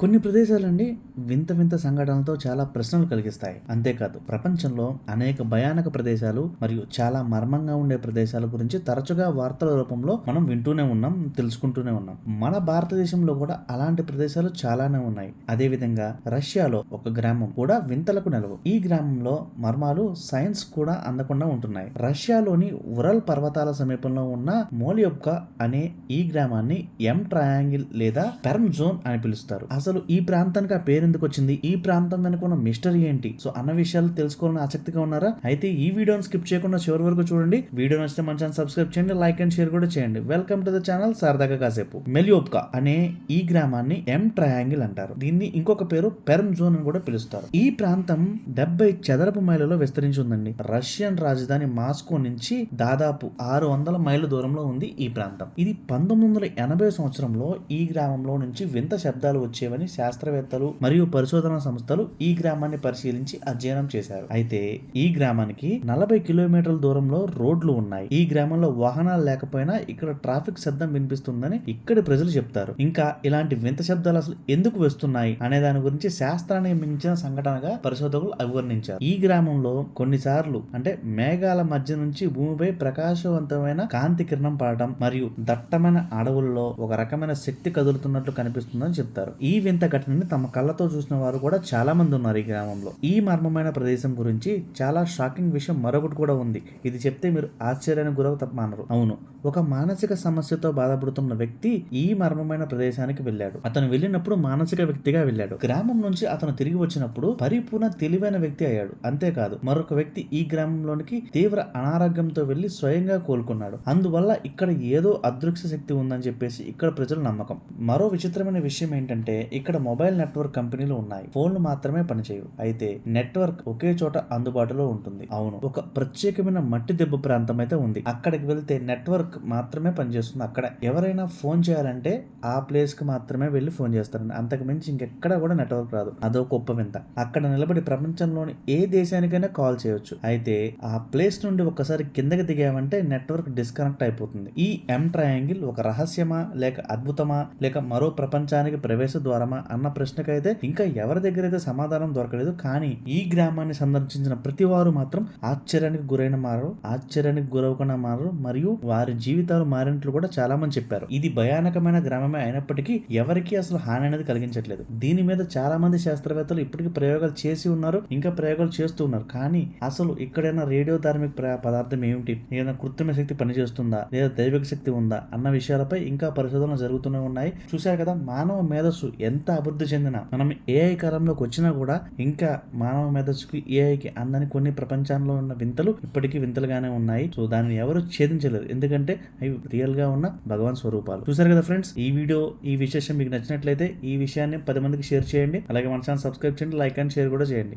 కొన్ని ప్రదేశాలండి వింత వింత సంఘటనలతో చాలా ప్రశ్నలు కలిగిస్తాయి. అంతేకాదు ప్రపంచంలో అనేక భయానక ప్రదేశాలు మరియు చాలా మర్మంగా ఉండే ప్రదేశాల గురించి తరచుగా వార్తల రూపంలో మనం వింటూనే ఉన్నాం తెలుసుకుంటూనే ఉన్నాం. మన భారతదేశంలో కూడా అలాంటి ప్రదేశాలు చాలానే ఉన్నాయి. అదేవిధంగా రష్యాలో ఒక గ్రామం కూడా వింతలకు నెలవు. ఈ గ్రామంలో మర్మాలు సైన్స్ కూడా అందకుండా ఉంటున్నాయి. రష్యాలోని ఉరల్ పర్వతాల సమీపంలో ఉన్న మోలియొక్క అనే ఈ గ్రామాన్ని ఎం ట్రయాంగిల్ లేదా పెర్మ్ జోన్ అని పిలుస్తారు. అసలు అసలు ఈ ప్రాంతానికి ఆ పేరు ఎందుకు వచ్చింది? ఈ ప్రాంతం వెనుక ఉన్న మిస్టరీ ఏంటి? సో అన్న విషయాలు తెలుసుకోవాలని ఆసక్తిగా ఉన్నారా? అయితే ఈ వీడియోని స్కిప్ చేయకుండా చివరి వరకు చూడండి. వీడియో నచ్చితే మన ఛానల్ సబ్స్క్రైబ్ చేయండి లైక్ అండ్ షేర్ కూడా చేయండి. వెల్కమ్ టు ద ఛానల్ సరదాగా కాసేపు. మెలియోప్కా అనే ఈ గ్రామాన్ని ఎం ట్రయాంగిల్ అంటారు. దీన్ని ఇంకొక పేరు పెర్మ్ జోన్ అని కూడా పిలుస్తారు. ఈ ప్రాంతం డెబ్బై చదరపు మైళ్ళలో విస్తరించి ఉందండి. రష్యన్ రాజధాని మాస్కో నుంచి దాదాపు ఆరు వందల మైళ్ళ దూరంలో ఉంది ఈ ప్రాంతం. ఇది పంతొమ్మిది వందల ఎనభై సంవత్సరంలో ఈ గ్రామంలో నుంచి వింత శబ్దాలు వచ్చేవని శాస్త్రవేత్తలు మరియు పరిశోధన సంస్థలు ఈ గ్రామాన్ని పరిశీలించి అధ్యయనం చేశారు. అయితే ఈ గ్రామానికి నలభై కిలోమీటర్ల దూరంలో రోడ్లు ఉన్నాయి. ఈ గ్రామంలో వాహనాలు లేకపోయినా ఇక్కడ ట్రాఫిక్ శబ్దం వినిపిస్తుందని ఇక్కడి ప్రజలు చెప్తారు. ఇంకా ఇలాంటి వింత శబ్దాలు అసలు ఎందుకు వస్తున్నాయి అనే దాని గురించి శాస్త్రాన్ని మించిన సంఘటనగా పరిశోధకులు అభివర్ణించారు. ఈ గ్రామంలో కొన్నిసార్లు అంటే మేఘాల మధ్య నుంచి భూమిపై ప్రకాశవంతమైన కాంతి కిరణం పడటం మరియు దట్టమైన అడవుల్లో ఒక రకమైన శక్తి కదులుతున్నట్లు కనిపిస్తుందని చెప్తారు. ఈ వింత ఘటనని తమ కళ్ళతో చూసిన వారు కూడా చాలా మంది ఉన్నారు ఈ గ్రామంలో. ఈ మర్మమైన ప్రదేశం గురించి చాలా షాకింగ్ విషయం మరొకటి కూడా ఉంది. ఇది చెప్తే మీరు ఆశ్చర్యానికి గురవ తప్పమానరు అవును. ఒక మానసిక సమస్యతో బాధపడుతున్న వ్యక్తి ఈ మర్మమైన ప్రదేశానికి వెళ్ళాడు. అతను వెళ్ళినప్పుడు మానసిక వ్యక్తిగా వెళ్ళాడు. గ్రామం నుంచి అతను తిరిగి వచ్చినప్పుడు పరిపూర్ణ తెలివైన వ్యక్తి అయ్యాడు. అంతేకాదు మరొక వ్యక్తి ఈ గ్రామంలోనికి తీవ్ర అనారోగ్యంతో వెళ్ళి స్వయంగా కోలుకున్నాడు. అందువల్ల ఇక్కడ ఏదో అదృక్ష శక్తి ఉందని చెప్పేసి ఇక్కడ ప్రజల నమ్మకం. మరో విచిత్రమైన విషయం ఏంటంటే ఇక్కడ మొబైల్ నెట్వర్క్ కంపెనీలు ఉన్నాయి. ఫోన్లు మాత్రమే పనిచేయవు. అయితే నెట్వర్క్ ఒకే చోట అందుబాటులో ఉంటుంది. అవును. ఒక ప్రత్యేకమైన మట్టి దెబ్బ ప్రాంతం అయితే ఉంది. అక్కడికి వెళ్తే నెట్వర్క్ మాత్రమే పనిచేస్తుంది. అక్కడ ఎవరైనా ఫోన్ చేయాలంటే ఆ ప్లేస్కి మాత్రమే వెళ్ళి ఫోన్ చేస్తారండి. అంతకు మించి ఇంకెక్కడ కూడా నెట్వర్క్ రాదు. అదో గొప్ప వింత. అక్కడ నిలబడి ప్రపంచంలోని ఏ దేశానికైనా కాల్ చేయొచ్చు. అయితే ఆ ప్లేస్ నుండి ఒకసారి కిందకి దిగామంటే నెట్వర్క్ డిస్కనెక్ట్ అయిపోతుంది. ఈ ఎం ట్రయాంగిల్ ఒక రహస్యమా లేక అద్భుతమా లేక మరో ప్రపంచానికి ప్రవేశ ద్వారం ద్వారమా అన్న ప్రశ్నకైతే ఇంకా ఎవరి దగ్గర అయితే సమాధానం దొరకలేదు కానీ ఈ గ్రామాన్ని సందర్శించిన ప్రతి వారు మాత్రం ఆశ్చర్యానికి గురైన మారు ఆశ్చర్యానికి గురవకుండా మారు మరియు వారి జీవితాలు మారినట్లు కూడా చాలా మంది చెప్పారు. ఇది భయానకమైన గ్రామమే అయినప్పటికీ ఎవరికి అసలు హాని అనేది కలిగించట్లేదు. దీని మీద చాలా మంది శాస్త్రవేత్తలు ఇప్పటికీ ప్రయోగాలు చేసి ఉన్నారు ఇంకా ప్రయోగాలు చేస్తూ ఉన్నారు. కానీ అసలు ఇక్కడైనా రేడియో ధార్మిక ప్ర- పదార్థం ఏమిటి? ఏదైనా కృత్రిమ శక్తి పనిచేస్తుందా? లేదా దైవిక శక్తి ఉందా? అన్న విషయాలపై ఇంకా పరిశోధనలు జరుగుతూనే ఉన్నాయి. చూశారు కదా మానవ మేధస్సు ఎంత అభివృద్ధి చెందినా మనం ఏఐ కాలంలోకి వచ్చినా కూడా ఇంకా మానవ మేధస్సుకి ఏఐకి అందని కొన్ని ప్రపంచంలో ఉన్న వింతలు ఇప్పటికీ వింతలుగానే ఉన్నాయి. సో దాన్ని ఎవరు ఛేదించలేరు ఎందుకంటే అవి రియల్గా ఉన్న భగవాన్ స్వరూపాలు. చూసారు కదా ఫ్రెండ్స్ ఈ వీడియో ఈ విశేషం మీకు నచ్చినట్లయితే ఈ విషయాన్ని పది మందికి షేర్ చేయండి. అలాగే మన ఛానల్ సబ్స్క్రైబ్ చేయండి లైక్ అండ్ షేర్ కూడా చేయండి.